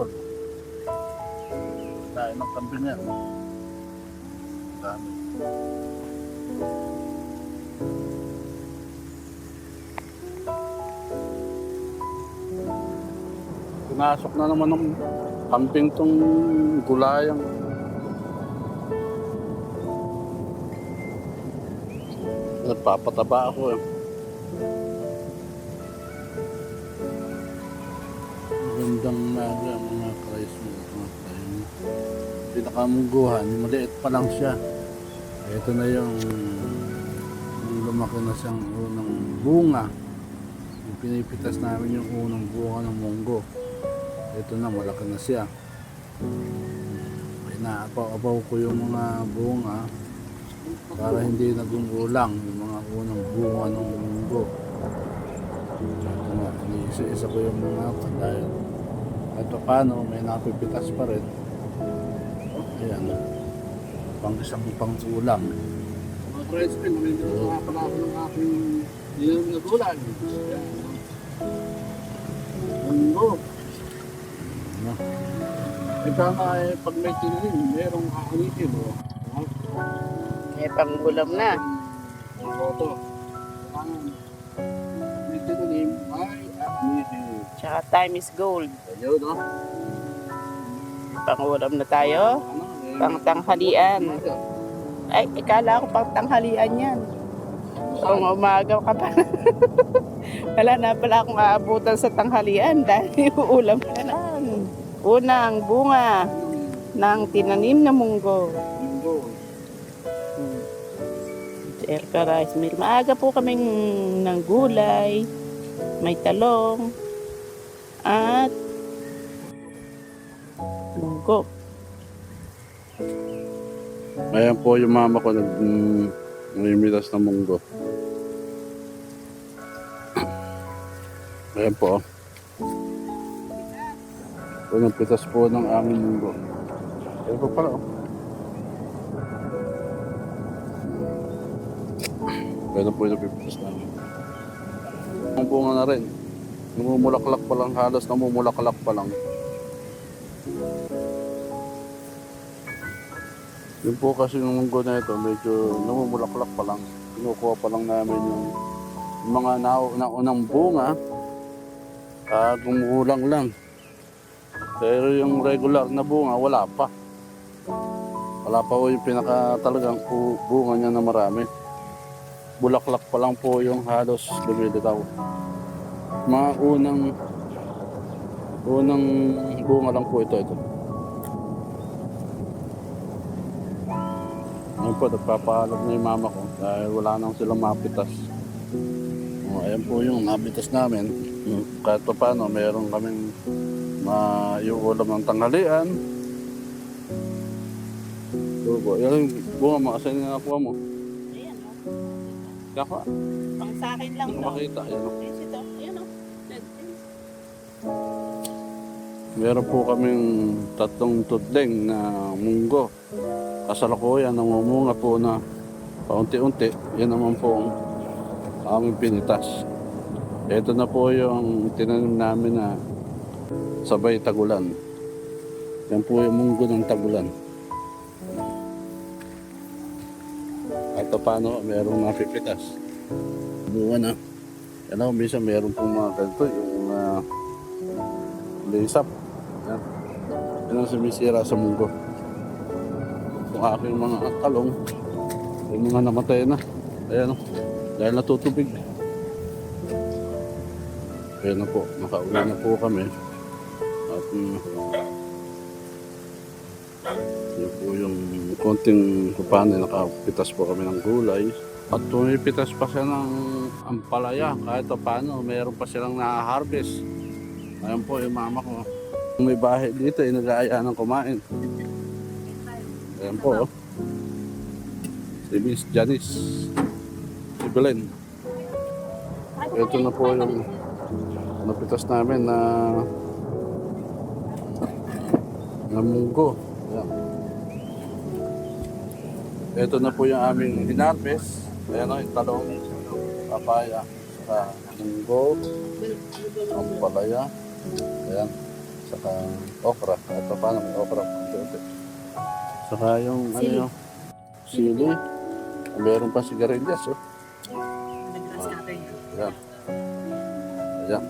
tol. Tayo ng kambing yan. Dami. Pinasok na naman ng kambing tong gulayang. Nagpapataba ako eh. Magandang naga mga Christ. Mga tayo. Pinakamungguhan, maliit pa lang siya. Ito na yung, yung lumaki na siyang unang bunga. Yung pinipitas namin yung unang bunga ng munggo. Ito na, malaki na siya. Inaapaw-apaw ko yung mga bunga para hindi nagumulang yung mga unang bunga ng munggo. Ito nga, iniisa-isa ko yung mga dahil kahit pa paano may napipitas pa rin. Ayan, pang isang pang ulam. Mga friends, namimili ko nga pala ako ng aking yung nagulan. Mundo. Ano? Eh tama eh, pag may tinanim, merong kakalitin mo. May pangulam na. Photo. Ang Tsaka time is gold. Ayun, no? Pangulam na tayo. Eh, Pangtanghalian. Ay, ikala ko pang tanghalian yan. Kung umaga ka pa. Wala na pala akong aabutan sa tanghalian dahil uulam na lang. Unang bunga ng tinanim na munggo. Mundo. Sa Erka Rice Mill. Maaga po kaming ng gulay, may talong, at munggo. Ayan po yung mama ko nag mm, namimitas ng munggo. Ayan po. oh. Unang pitas po ng aming munggo. Ayan po pala. oh. Ayan po yung napipitas namin. Ang bunga na rin. Namumulaklak pa lang halos, namumulaklak pa lang. Yung po kasi yung munggo na ito, medyo namumulaklak pa lang. Kinukuha pa lang namin yung, mga na, naunang bunga at gumulang lang. Pero yung regular na bunga, wala pa. Wala pa po yung pinaka talagang bunga niya na marami. Bulaklak pa lang po yung halos lumilitaw. Mga unang unang bunga lang po ito ito. Ngayon po, nagpapaalam na yung mama ko dahil wala nang silang mapitas. O, ayan po yung napitas namin. Yung Kahit pa paano, meron kaming ma yung ulam ng tanghalian. Ito po, yan yung bunga mo, asan yung nakuha mo? Ayan, Kaka, Pang sa akin lang hindi makita. Ayan, o. Ayan ito. Meron po kaming tatlong tudling na munggo. Kasalukuyan, namumunga po na paunti-unti. Yan naman po ang pinitas. Ito na po yung tinanim namin na sabay tagulan. Yan po yung munggo ng tagulan. At paano, merong napipitas. Bunga na. Yan ako, minsan meron pong mga ganito, yung uh, lisap. Yan. Yan ang sumisira sa munggo. Yung aking mga talong, yung mga namatay na. Ayan o, dahil natutubig. Ayan na po, nakauwi na po kami. At mm, yun po yung konting kupane, nakapitas po kami ng gulay. At tumipitas pa siya ng ampalaya kahit pa paano, mayroon pa silang na-harvest. Ayan po yung mama ko. May bahay dito, eh, nag-aaya ng kumain. Ayan po, oh. Si Miss Janice. Si Belen. Ito na po yung napitas namin na na munggo. Ayan. Ito na po yung aming hinarvest. Ayan o, yung talong, papaya, sa munggo, ampalaya. Ayan. saka okra. At pa paano may okra konti Saka yung ano Sili. yung sili. Meron pa sigarilyas oh. Nagras natin. Ayan. Ayan.